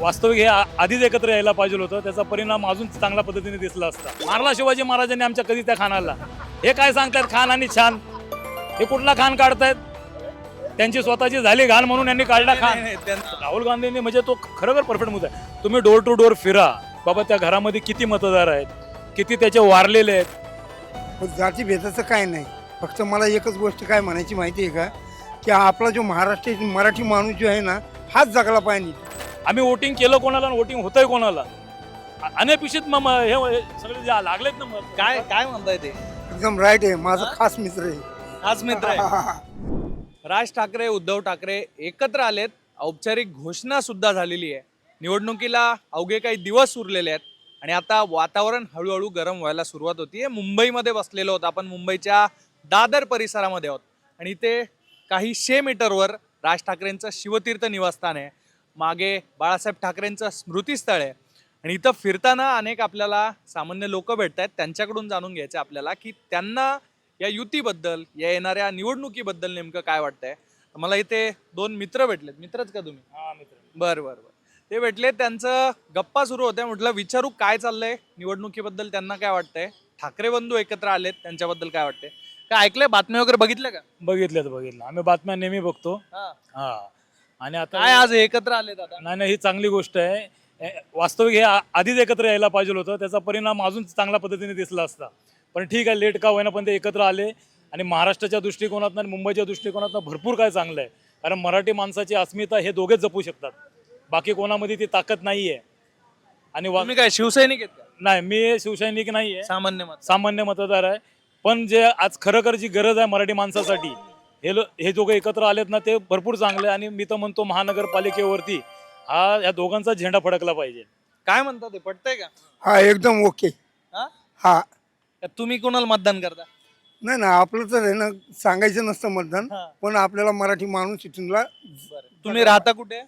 वास्तविक हे आधीच एकत्र यायला पाहिजे होतं. त्याचा परिणाम अजून चांगल्या पद्धतीने दिसला असता. मारला शिवाजी महाराजांनी आमच्या कधी त्या खानाला हे काय सांगतात खान आणि छान. हे कुठला खान काढतायत? त्यांची स्वतःची झाली घाण म्हणून यांनी काढला खान. राहुल गांधींनी म्हणजे तो खरोखर परफेक्ट मुद्दा आहे. तुम्ही डोर टू डोर फिरा. बाबा त्या घरामध्ये किती मतदार आहेत? किती त्याचे वारलेले आहेत? पण जाती भेदाचं काय नाही. फक्त मला एकच गोष्ट काय म्हणायची माहिती आहे का? की आपला जो महाराष्ट्र मराठी माणूस जो आहे ना हाच जगला पाहिजे. आम्ही वोटिंग केलं कोणाला आणि वोटिंग होतंय कोणाला? अनपेक्षित मग हे सगळे जे लागलेत ना मग काय काय म्हणताय ते? एकदम राईट आहे. माझा खास मित्र आहे. आज मित्र आहे? राज ठाकरे उद्धव ठाकरे एकत्र आलेत. औपचारिक घोषणा सुद्धा झालेली आहे. निवडणुकीला अवघे काही दिवस उरलेले आहेत. आणि आता वातावरण हळूहळू गरम व्हायला सुरुवात होतीये. मुंबईमध्ये बसलेलो आहोत आपण. मुंबईच्या दादर परिसरामध्ये आहोत. आणि इथे काही शे मीटरवर राज ठाकरेंचं शिवतीर्थ निवासस्थान आहे. मागे बाळासाहेब ठाकरेंचं स्मृतीस्थळ आहे. आणि इथं फिरताना अनेक आपल्याला सामान्य लोक भेटत आहेत त्यांच्याकडून जाणून घ्यायचं आपल्याला की त्यांना या युतीबद्दल या येणाऱ्या निवडणुकीबद्दल नेमकं काय वाटतंय. मला इथे दोन मित्र भेटलेत. मित्रच का तुम्ही? हा, मित्र. बरं बरं बरं. ते भेटले त्यांचं गप्पा सुरू होत्या. म्हटलं विचारू काय चाललंय निवडणुकीबद्दल. त्यांना काय वाटतंय? ठाकरे बंधू एकत्र आलेत. त्यांच्याबद्दल काय वाटतंय? काय ऐकलंय? बातम्या वगैरे बघितल्या का? बघितलं बघितलं. आम्ही बातम्या नेहमी बघतो. हा. आणि आता काय आज एकत्र आलेत आता नाही नाही ही चांगली गोष्ट आहे. ए, वास्तविक हे आ- आधीच एकत्र यायला पाहिजे होतं. त्याचा परिणाम अजून चांगल्या पद्धतीने दिसला असता. पण ठीक आहे लेट का होईना पण ते एकत्र आले. आणि महाराष्ट्राच्या दृष्टिकोनातनं आणि मुंबईच्या दृष्टिकोनातनं भरपूर काय चांगलं आहे. कारण मराठी माणसाची अस्मिता हे दोघेच जपू शकतात. बाकी कोणामध्ये ती ताकद नाही आहे आणि वा- तुम्ही काय शिवसैनिक आहेत का? नाही मी शिवसैनिक नाही आहे सामान्य मत सामान्य मतदार आहे. पण जे आज खरोखर जी गरज आहे मराठी माणसासाठी हे लो हे दोघं एकत्र आलेत ना ते भरपूर चांगले आणि मी तर म्हणतो महानगरपालिकेवरती हा या दोघांचा झेंडा फडकला पाहिजे. काय म्हणता ते? पटतंय का? हा एकदम ओके. हा? हा. का तुम्ही कोणाला मतदान करता? नाही ना आपलं तर आहे ना सांगायचं नसतं मतदान हा. पण आपल्याला मराठी माणूस इथूनला तुम्ही राहता कुठे?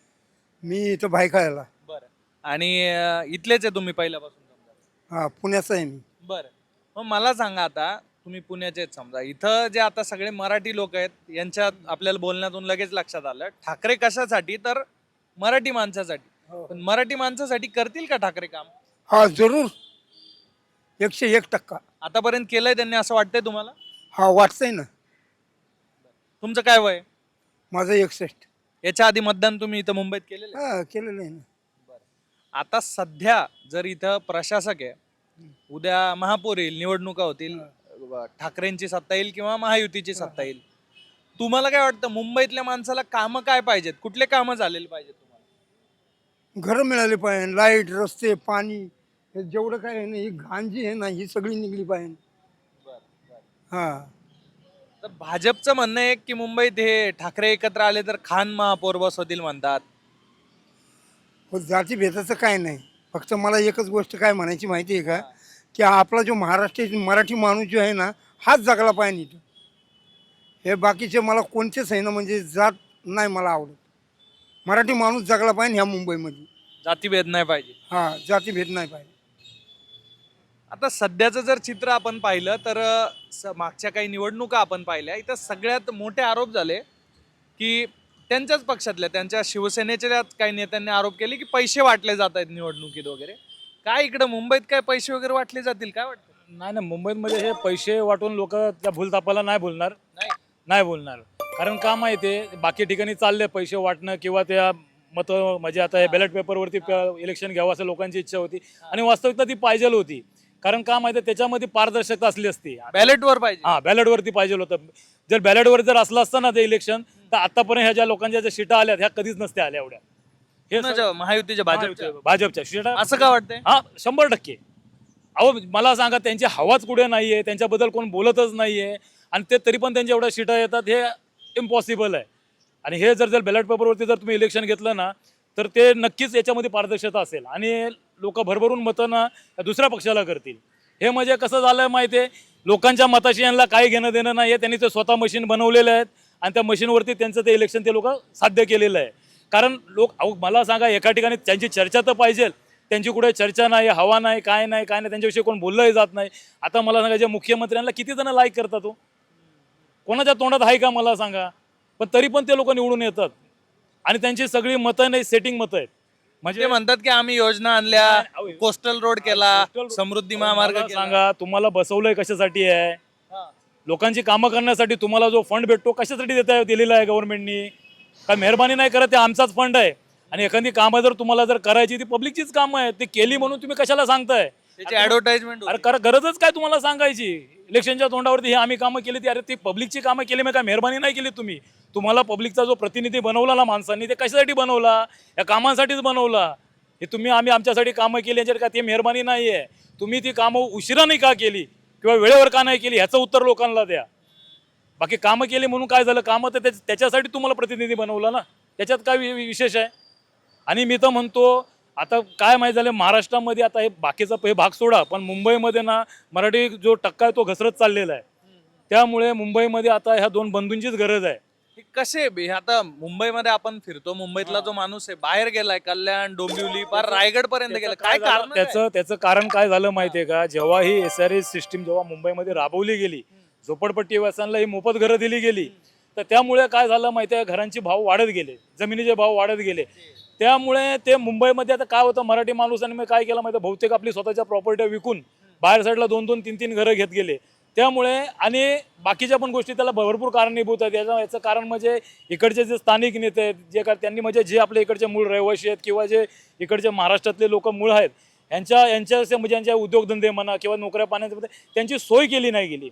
मी इथं भायखाळ्याला. बरं. आणि अं, इथलेच आहे तुम्ही पहिल्यापासून समजा? हा पुण्याचा आहे मी. बरं. मग मला सांगा आता तुम्ही पुण्याचे आहेत समजा. इथं जे आता सगळे मराठी लोक आहेत यांच्यात आपल्याला बोलण्यातून लगेच लक्षात आलं. ठाकरे कशासाठी? तर मराठी माणसासाठी. पण मराठी माणसासाठी करतील का ठाकरे काम? हा जरूर. एकशे एक टक्का. आतापर्यंत केलंय त्यांनी असं वाटतंय तुम्हाला? हा वाटतंय ना. तुमचं काय वय? माझं एकसष्ट. याच्या आधी मतदान तुम्ही इथं मुंबईत केलेलं आहे? हा केलेलं आहे ना. आता सध्या जर इथं प्रशासक आहे उद्या महापौर येईल निवडणुका होतील ठाकरेंची सत्ता येईल किंवा महायुतीची सत्ता येईल? तुम्हाला काय वाटतं मुंबईतल्या माणसाला कामं काय पाहिजेत? कुठले कामं झालेले पाहिजेत तुम्हाला? घरं मिळाली पाहिजे लाइट रस्ते पाणी हे जेवढं काय आहे ना ही घाण जी आहे ना ही सगळी निघली पाहिजे. हा. तर भाजपचं म्हणणं आहे की मुंबईत हे ठाकरे एकत्र आले तर खान महापौर बसवतील म्हणतात. पण जाती भेदाचं काय नाही. फक्त मला एकच गोष्ट काय म्हणायची माहिती आहे का? की आपला जो महाराष्ट्र मराठी माणूस जो आहे ना हाच जगला पाहिजे इथं. हे बाकीचे मला कोणतेच आहे ना म्हणजे जात नाही मला आवडत. मराठी माणूस जगला पाहिजे ह्या मुंबईमध्ये. जातीभेद नाही पाहिजे. हा जातीभेद नाही पाहिजे. आता सध्याचं जर चित्र आपण पाहिलं तर स- मागच्या काही निवडणुका आपण पाहिल्या. इथं सगळ्यात मोठे आरोप झाले की त्यांच्याच पक्षातल्या त्यांच्या शिवसेनेच्या काही नेत्यांनी आरोप केले की पैसे वाटले जात आहेत निवडणुकीत वगैरे. काय इकडं मुंबईत काय पैसे वगैरे वाटले जातील काय वाटतं? नाही ना मुंबईमध्ये हे पैसे वाटून लोक त्या भूलतापाला नाही बोलणार. नाही? नाही बोलणार. कारण का माहिती आहे बाकी ठिकाणी चालले पैसे वाटणं किंवा त्या मत म्हणजे आता हे बॅलेट पेपरवरती इलेक्शन घ्यावं असं लोकांची इच्छा होती. आणि वास्तविकता ती पाहिजे होती. कारण का माहिती आहे त्याच्यामध्ये पारदर्शकता असली असती. बॅलेटवर पाहिजे. हा बॅलेटवरती पाहिजे होतं. जर बॅलेटवर जर असलं असतं ना ते इलेक्शन तर आतापर्यंत ह्या ज्या लोकांच्या ज्या सीटा आल्यात ह्या कधीच नसत्या आल्या एवढ्या. हे कुणाच्या? महायुतीच्या भाजपच्या. भाजपच्या. सीटा असं का वाटतंय? हा शंभर टक्के. अहो मला सांगा त्यांची हवाच कुठे नाहीये? त्यांच्याबद्दल कोण बोलतच नाहीये? आणि ते तरी पण त्यांच्या एवढ्या सीटा येतात हे इम्पॉसिबल आहे. आणि हे जर जर बॅलेट पेपरवरती जर तुम्ही इलेक्शन घेतलं ना तर ते नक्कीच याच्यामध्ये पारदर्शकता असेल. आणि लोक भरभरून मतं ना या दुसऱ्या पक्षाला करतील. हे म्हणजे कसं झालं माहिती आहे लोकांच्या मताशी यांना काही घेणं देणं नाही आहे त्यांनी ते स्वतः मशीन बनवलेले आहेत. आणि त्या मशीनवरती त्यांचं ते इलेक्शन ते लोक साध्य केलेलं आहे. कारण लोक अहो मला सांगा एका ठिकाणी त्यांची चर्चा तर पाहिजे. त्यांची कुठे चर्चा नाही हवा नाही काय नाही काय नाही त्यांच्याविषयी कोण बोललंही जात नाही. आता मला सांगा जे मुख्यमंत्र्यांना किती जण लाईक करतात तो कोणाच्या तोंडात आहे का मला सांगा? पण तरी पण ते लोक निवडून येतात. आणि त्यांची सगळी मतं नाही सेटिंग मतं आहेत. म्हणजे म्हणतात की आम्ही योजना आणल्या कोस्टल रोड केला समृद्धी महामार्ग. सांगा तुम्हाला बसवलंय कशासाठी आहे? हा. लोकांची कामं करण्यासाठी तुम्हाला जो फंड भेटतो कशासाठी देता दिलेला आहे गव्हर्नमेंटनी काय मेहरबानी नाही करत ते आमचाच फंड आहे. आणि एखादी कामं जर तुम्हाला जर करायची ती पब्लिकचीच कामं आहेत ते केली म्हणून तुम्ही कशाला सांगताय? त्याची ऍडव्हर्टाइजमेंट अरे कर गरजच काय तुम्हाला सांगायची? इलेक्शनच्या तोंडावरती हे आम्ही कामं केली ती अरे ती पब्लिकची कामं केली मग काय मेहरबानी नाही केली तुम्ही? तुम्हाला पब्लिकचा जो प्रतिनिधी बनवला ना माणसांनी ते कशासाठी बनवला? या कामांसाठीच बनवला. हे तुम्ही आम्ही आमच्यासाठी कामं केली याच्यावर का ती मेहरबानी नाही आहे तुम्ही ती कामं उशिराने का केली? किंवा वेळेवर का नाही केली? ह्याचं उत्तर लोकांना द्या. बाकी कामं केली म्हणून काय झालं? कामं तर त्याच- त्याच्यासाठी तुम्हाला प्रतिनिधी बनवलं ना? त्याच्यात काय विशेष आहे? आणि मी तर म्हणतो आता काय माहीत झालं महाराष्ट्रामध्ये आता हे बाकीचा हे भाग सोडा पण मुंबईमध्ये ना मराठी जो टक्का आहे तो घसरत चाललेला आहे. त्यामुळे मुंबईमध्ये आता ह्या दोन बंधूंचीच गरज आहे. हे कसे बे- आता मुंबईमध्ये आपण फिरतो मुंबईतला जो माणूस आहे बाहेर गेलाय कल्याण डोंबिवली पार रायगड पर्यंत गेला. काय कारण त्याचं त्याचं कारण काय झालं माहितीये का? जेव्हा ही एस आर सिस्टीम जेव्हा मुंबईमध्ये राबवली गेली झोपडपट्टी वासांना ही मोफत घरं दिली गेली. तर त्यामुळे काय झालं माहिती आहे घरांचे भाव वाढत गेले. जमिनीचे भाव वाढत गेले. त्यामुळे ते मुंबईमध्ये आता काय होतं? मराठी माणूसांनी काय केलं माहिती बहुतेक आपली स्वतःच्या प्रॉपर्टी विकून बाहेर साईडला दोन दोन तीन तीन घरं घेत गेले. त्यामुळे आणि बाकीच्या पण गोष्टी त्याला भरपूर कारणीभूत आहेत. याचं याचं कारण म्हणजे इकडचे जे स्थानिक नेते आहेत जे का त्यांनी म्हणजे जे आपले इकडचे मूळ रहिवासी आहेत किंवा जे इकडचे महाराष्ट्रातले लोक मूळ आहेत यांच्या यांच्या म्हणजे यांच्या उद्योगधंदे म्हणा किंवा नोकऱ्या पाण्यामध्ये त्यांची सोय केली नाही गेली.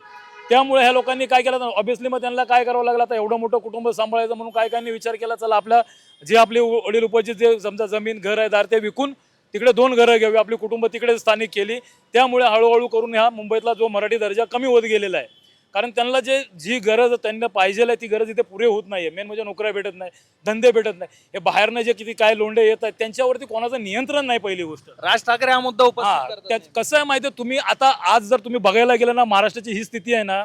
त्यामुळे ह्या लोकांनी काय केलं ऑब्व्हियसली मग त्यांना काय करावं लागलं? आता एवढं मोठं कुटुंब सांभाळायचं म्हणून काय काहींनी विचार केला? चला आपल्या जे आपले वडील उपजे जे समजा जमीन घर आहे दार ते विकून तिकडे दोन घरं घ्यावी. आपली कुटुंब तिकडे स्थानिक केली. त्यामुळे हळूहळू करून ह्या मुंबईतला जो मराठी दर्जा कमी होत गेलेला आहे. कारण त्यांना जे जी गरज त्यांना पाहिजे आहे ती गरज इथे पुरे होत नाही मेन म्हणजे नोकऱ्या भेटत नाही धंदे भेटत नाही. हे बाहेरनं जे किती काय लोंडे येत आहेत त्यांच्यावरती कोणाचं नियंत्रण नाही पहिली गोष्ट. राज ठाकरे हा मुद्दा उपस्थित. त्यात कसं आहे माहिती आहे तुम्ही आता आज जर तुम्ही बघायला गेलं ना महाराष्ट्राची ही स्थिती आहे ना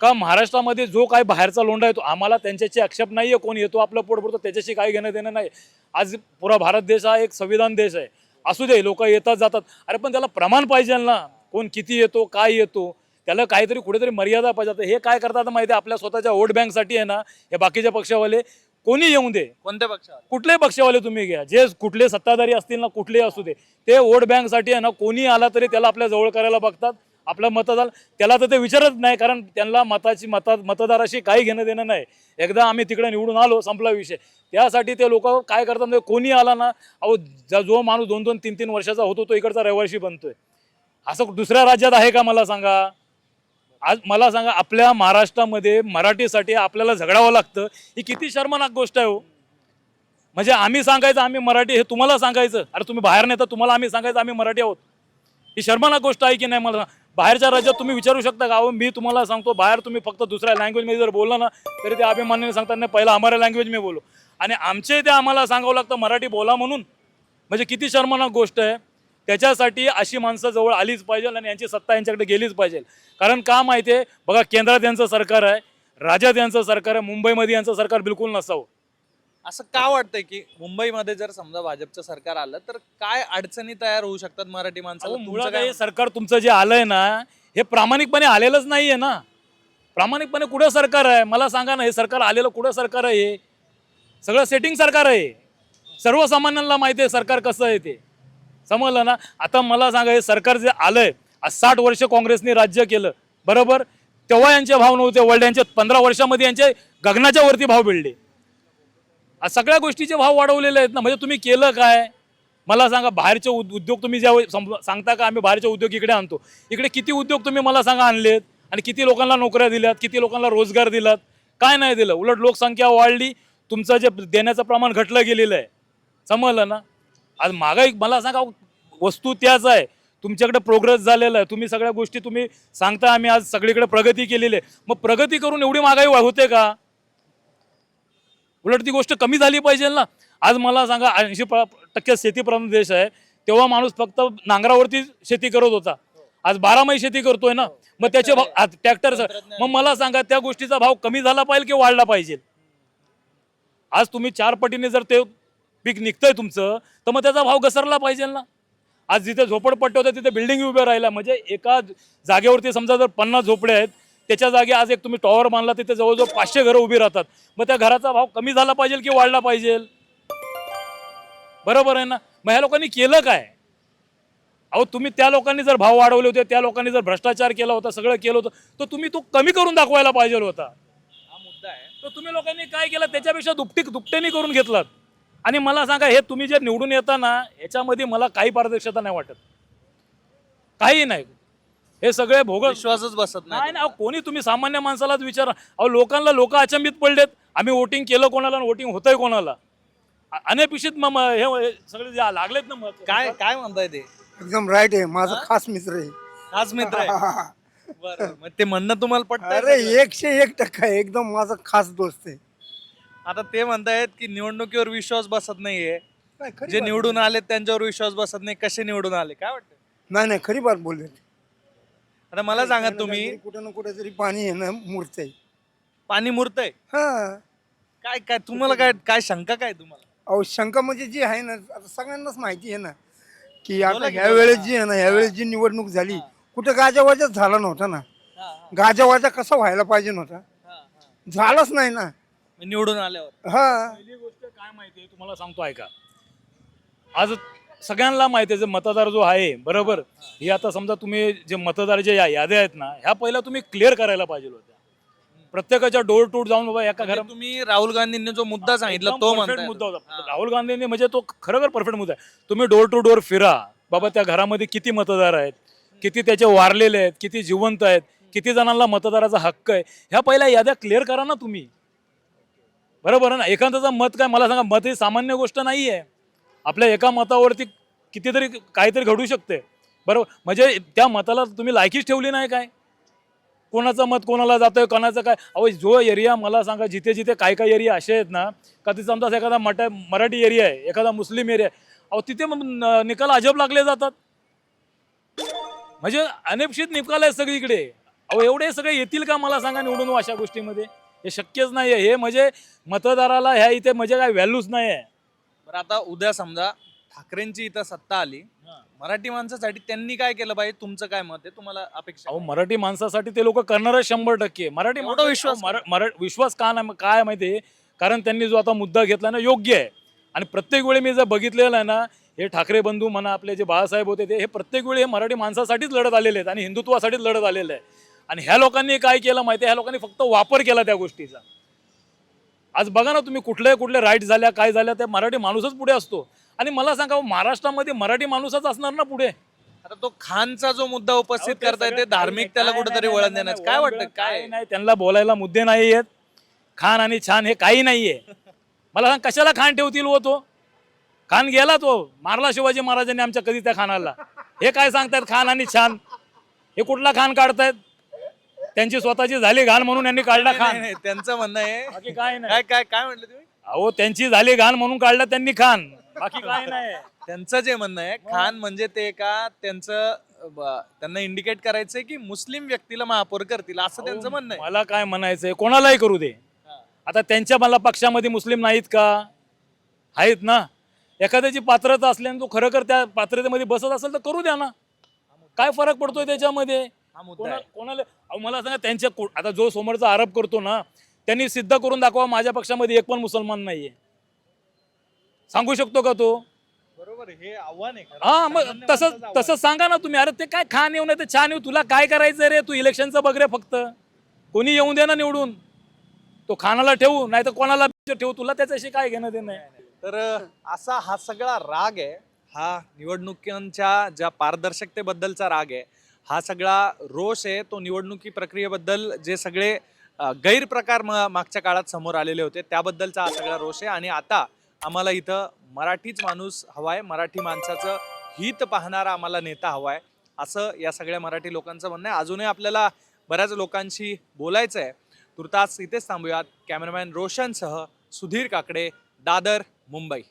का महाराष्ट्रामध्ये जो काय बाहेरचा लोंडा येतो आम्हाला त्यांच्याशी आक्षेप नाही आहे कोण येतो आपलं पोट भरतो त्याच्याशी काही घेणं देणं नाही. आज पुरा भारत देश हा एक संविधान देश आहे. असू दे लोक येतात जातात. अरे पण त्याला प्रमाण पाहिजे ना. कोण किती येतो काय येतो. त्याला काहीतरी कुठेतरी मर्यादा पाहिजे. हे काय करतात माहिती आहे? आपल्या स्वतःच्या वोट बँकसाठी आहे ना हे बाकीच्या पक्षावाले कोणी येऊ दे. कोणत्या पक्षात कुठल्याही पक्षावाले तुम्ही घ्या. जे कुठले सत्ताधारी असतील ना कुठलेही असू दे. ते वोट बँकसाठी आहे ना कोणी आला तरी त्याला आपल्या जवळ करायला बघतात. आपलं मतदान त्याला तर ते विचारत नाही कारण त्यांना मताची मता मतदाराशी काही घेणं देणं नाही. एकदा आम्ही तिकडे निवडून आलो संपला विषय. त्यासाठी ते लोक काय करतात म्हणजे कोणी आला ना अहो ज- जो माणूस दोन दोन तीन तीन वर्षाचा होतो तो इकडचा रहिवाशी बनतोय. असं दुसऱ्या राज्यात आहे का मला सांगा? आज मला सांगा आपल्या महाराष्ट्रामध्ये मराठीसाठी आपल्याला झगडावं लागतं ही किती शर्मनाक गोष्ट आहे हो. म्हणजे आम्ही सांगायचं आम्ही मराठी हे तुम्हाला सांगायचं. अरे तुम्ही बाहेर नेता तुम्हाला आम्ही सांगायचं आम्ही मराठी आहोत. ही शर्मनाक गोष्ट आहे की नाही मला बाहेरच्या राज्यात तुम्ही विचारू शकता का? अहो मी तुम्हाला सांगतो बाहेर तुम्ही फक्त दुसऱ्या लँग्वेजमध्ये जर बोलला ना तरी ते अभिमानाने सांगतात नाही पहिला आम्हाला लँग्वेज मी बोलो. आणि आमच्या इथे आम्हाला सांगावं लागतं मराठी बोला म्हणून. म्हणजे किती शर्मनाक गोष्ट आहे. त्याच्यासाठी अशी माणसं जवळ आलीच पाहिजे आणि यांची सत्ता यांच्याकडे गेलीच पाहिजे. कारण का माहिती आहे बघा केंद्रात यांचं सरकार आहे राज्यात यांचं सरकार आहे मुंबईमध्ये यांचं सरकार बिलकुल नसावं. असं का वाटतंय की मुंबईमध्ये जर समजा भाजपचं सरकार आलं तर काय अडचणी तयार होऊ शकतात मराठी माणसाला? तुमचं मुळात काय हे सरकार तुमचं जे आलंय ना हे प्रामाणिकपणे आलेलंच नाहीये ना. प्रामाणिकपणे कुठं सरकार आहे? मला सांगा ना हे सरकार आलेलं कुठं सरकार आहे हे? सगळं सेटिंग सरकार आहे. सर्वसामान्यांना माहिती आहे सरकार कसं आहे ते. समजलं ना? आता मला सांगा हे सरकार जे आलंय आज साठ वर्ष काँग्रेसने राज्य केलं बरोबर? तेव्हा यांचे भाव नव्हते वर्ल्ड पंधरा वर्षामध्ये यांचे गगनाच्या वरती भाव भिडले आज सगळ्या गोष्टीचे भाव वाढवलेले आहेत ना? म्हणजे तुम्ही केलं काय? मला सांगा बाहेरचे उद- उद्योग तुम्ही ज्या सम- सांगता का? आम्ही बाहेरचे उद्योग इकडे आणतो. इकडे किती उद्योग तुम्ही मला सांगा आणलेत? आणि किती लोकांना नोकऱ्या दिल्यात? किती लोकांना रोजगार दिलात? काय नाही दिलं? उलट लोकसंख्या वाढली तुमचं जे देण्याचं प्रमाण घटलं गेलेलं आहे. समजलं ना? आज महागाई मला सांगा वस्तू त्याच आहे. तुमच्याकडे प्रोग्रेस झालेला आहे. तुम्ही सगळ्या गोष्टी तुम्ही सांगता आम्ही आज सगळीकडे प्रगती केलेली आहे. मग प्रगती करून एवढी महागाई वा- होते का? उलट ती गोष्ट कमी झाली पाहिजे ना. आज मला सांगा ऐंशी टक्के शेतीप्रधान देश आहे. तेव्हा माणूस फक्त नांगरावरती शेती करत होता. आज बारामाही शेती करतोय ना. मग त्याचे भाव ट्रॅक्टर मग मला सांगा त्या गोष्टीचा भाव कमी झाला पाहिजे की वाढला पाहिजे? आज तुम्ही चार पटीने जर ते पीक निघतंय तुमचं तर मग त्याचा भाव घसरला पाहिजे ना. आज जिथे झोपडपट्टे होते तिथे बिल्डिंग उभ्या राहिल्या म्हणजे एका जागेवरती समजा जर पन्नास झोपडे आहेत त्याच्या जागी आज एक तुम्ही टॉवर बांधला तिथे जवळजवळ पाचशे घरं उभी राहतात. मग त्या घराचा भाव कमी झाला पाहिजे की वाढला पाहिजे? बरोबर आहे ना? मग ह्या लोकांनी केलं काय? अहो तुम्ही त्या लोकांनी जर भाव वाढवले होते त्या लोकांनी जर भ्रष्टाचार केला होता सगळं केलं होतं तर तुम्ही तो कमी करून दाखवायला पाहिजे होता. हा मुद्दा आहे. तर तुम्ही लोकांनी काय केलं? त्याच्यापेक्षा दुपटी दुपट्यानी करून घेतलात. आणि मला सांगा हे तुम्ही जे निवडून येता ना याच्यामध्ये मला काही पारदर्शकता नाही वाटत. काही नाही. हे सगळे भोगस विश्वासच बसत नाही. नाही ना कोणी तुम्ही सामान्य माणसालाच विचारा. अहो लोकांना लोक अचंबित पडलेत. आम्ही वोटिंग केलं कोणाला वोटिंग होतंय कोणाला. अनपेक्षित म- म- हे सगळे जे लागलेत ना मत काय काय म्हणताय ते? एकदम राईट आहे. माझा खास मित्र आहे. खास मित्र आहे? बरं मग ते म्हणणं तुम्हाला पटतंय अरे? एकशे एक टक्का एकदम माझा खास दोस्त आहे. आता ते म्हणतायत की निवडणुकीवर विश्वास बसत नाहीये. खरी जे बात निवडून आले त्यांच्यावर विश्वास बसत नाही. कसे निवडून आले? काय वाटतं नाही नाही खरी बात बोलले. आता मला सांगा तुम्ही. कुठं ना कुठे तरी पाणी आहे ना मूर्त आहे पाणी मुरतय? हा. काय काय तुम्हाला काय काय शंका काय तुम्हाला? अहो शंका म्हणजे जी आहे ना आता सगळ्यांनाच माहिती आहे ना की आता की, ह्या वेळेस जी आहे ना ह्या वेळेस जी निवडणूक झाली कुठं गाजावाजाच झाला नव्हता ना. गाजावाजा कसा व्हायला पाहिजे नव्हता. झालाच नाही ना. निवडून आल्यावर. हा. पहिली गोष्ट काय माहिती आहे तुम्हाला सांगतो ऐका. आज सगळ्यांना माहिती आहे जे मतदार जो आहे बरोबर? हे आता समजा तुम्ही जे मतदार जे या याद्या आहेत ना ह्या पहिल्या तुम्ही क्लिअर करायला पाहिजे होत्या. प्रत्येकाच्या डोर टू जाऊन बाबा एका म्हणजे घरात तुम्ही राहुल गांधींनी जो मुद्दा सांगितला एकदम तो perfect म्हणताय मुद्दा होता. राहुल गांधींनी म्हणजे तो खरोखर परफेक्ट मुद्दा आहे. तुम्ही डोर टू डोर फिरा. बाबा त्या घरामध्ये किती मतदार आहेत? किती त्याचे वारलेले आहेत? किती जिवंत आहेत? किती जणांना मतदाराचा हक्क आहे? ह्या पहिल्या याद्या क्लिअर करा ना तुम्ही. बरोबर आहे ना? एखाद्याचं मत काय? मला सांगा मत ही सामान्य गोष्ट नाही आहे आपल्या एका मतावरती कितीतरी काहीतरी घडू शकते. बरोबर? म्हणजे त्या मताला तुम्ही लायकीच ठेवली नाही काय? कोणाचं मत कोणाला जातोय कोणाचं काय? अहो जो एरिया मला सांगा जिथे जिथे काय काय एरिया असे आहेत ना का तिथं समजा एखादा मटा मराठी एरिया आहे एखादा मुस्लिम एरिया आहे अहो तिथे मग न- निकाल अजब लागले जातात. म्हणजे अनपेक्षित निकाल आहे सगळीकडे. अहो एवढे सगळे येतील का मला सांगा निवडून हो अशा गोष्टीमध्ये? हे शक्यच नाही आहे हे म्हणजे मतदाराला ह्या इथे म्हणजे काय व्हॅल्यूच नाही आहे बरं आता उद्या समजा ठाकरेंची इथं सत्ता आली. मराठी माणसासाठी त्यांनी काय केलं पाहिजे? तुमचं काय मत आहे? तुम्हाला अपेक्षा अहो? मराठी माणसासाठी ते लोक करणारच शंभर टक्के. मराठी एवढा माणसं- विश्वास अहो, मरा- मरा- विश्वास का नाही? काय माहिती? आहे कारण त्यांनी जो आता मुद्दा घेतला ना योग्य आहे. आणि प्रत्येक वेळी मी जर बघितलेलं आहे ना हे ठाकरे बंधू म्हणा आपले जे बाळासाहेब होते ते हे प्रत्येक वेळी हे मराठी माणसासाठीच लढत आलेले आहेत आणि हिंदुत्वासाठीच लढत आलेले आहे आणि ह्या लोकांनी काय केलं माहिती आहे ह्या लोकांनी फक्त वापर केला त्या गोष्टीचा. आज बघा ना तुम्ही कुठल्या कुठल्या राईट झाल्या काय झाल्या त्या मराठी माणूसच पुढे असतो. आणि मला सांगा महाराष्ट्रामध्ये मराठी माणूसच असणार ना पुढे? आता तो खानचा जो मुद्दा उपस्थित करताय ते धार्मिक त्याला कुठेतरी वळण नाही, काय वाटतं? काय? नाही त्यांना बोलायला मुद्दे नाही आहेत. खान आणि छान हे काही नाहीये मला सांग कशाला खान ठेवतील हो तो? खान गेला तो मारला शिवाजी महाराजांनी आमच्या कधी त्या खानाला? हे काय सांगतायत खान आणि छान? हे कुठला खान काढतायत? त्यांची स्वतःची झाली घाण म्हणून यांनी काढला खान. नाही, त्यांचं म्हणणं आहे. बाकी काय नाही. काय काय काय म्हटलं तुम्ही? अहो त्यांची झाली घाण म्हणून काढला त्यांनी खान. बाकी काय नाही. त्यांचं जे म्हणणं आहे खान म्हणजे ते का त्यांचं ब- त्यांना इंडिकेट करायचंय की मुस्लिम व्यक्तीला महापौर करतील असं त्यांचं म्हणणं आहे. मला काय म्हणायचंय कोणालाही करू दे. आता त्यांच्या मला पक्षामध्ये मुस्लिम नाहीत का? आहेत ना? एखाद्याची पात्रता असल्याने तो खरं त्या पात्रतेमध्ये बसत असेल तर करू द्या ना. काय फरक पडतोय त्याच्यामध्ये? हा मुद्दा कोणा- आहे. कोणाला अहो मला सांगा त्यांच्या को- आता जो समोरचा आरोप करतो ना त्यांनी सिद्ध करून दाखवा माझ्या पक्षामध्ये एक पण मुसलमान नाहीये. सांगू शकतो का तो? बरोबर आहे, हे आव्हान आहे खरं. हा मग सामान्य तसं माणसाचं आव्हान. तसं सांगा ना तुम्ही. अरे ते काय खान येऊ नये ते छान येऊ तुला काय करायचं रे? तू इलेक्शनचं बघ रे फक्त. कोणी येऊन दे ना निवडून. तो खानाला ठेवू नाही तर कोणाला ठेवू तुला त्याच्याशी काय घेणं देणं आहे? तर असा हा सगळा राग आहे हा निवडणुकांच्या ज्या पारदर्शकतेबद्दलचा राग आहे हा सगळा रोष आहे तो निवडणुकी प्रक्रियेबद्दल जे सगळे गैरप्रकार म- मागच्या काळात समोर आलेले होते त्याबद्दलचा हा सगळा रोष आहे. आणि आता आम्हाला इथं मराठीच माणूस हवाय मराठी माणसाचं हित पाहणारा आम्हाला नेता हवाय असं या सगळ्या मराठी लोकांचं म्हणणं आहे. अजूनही आपल्याला बऱ्याच लोकांशी बोलायचं आहे तुर्तास इथेच थांबूयात. कॅमेरामॅन रोशनसह सुधीर काकडे दादर मुंबई.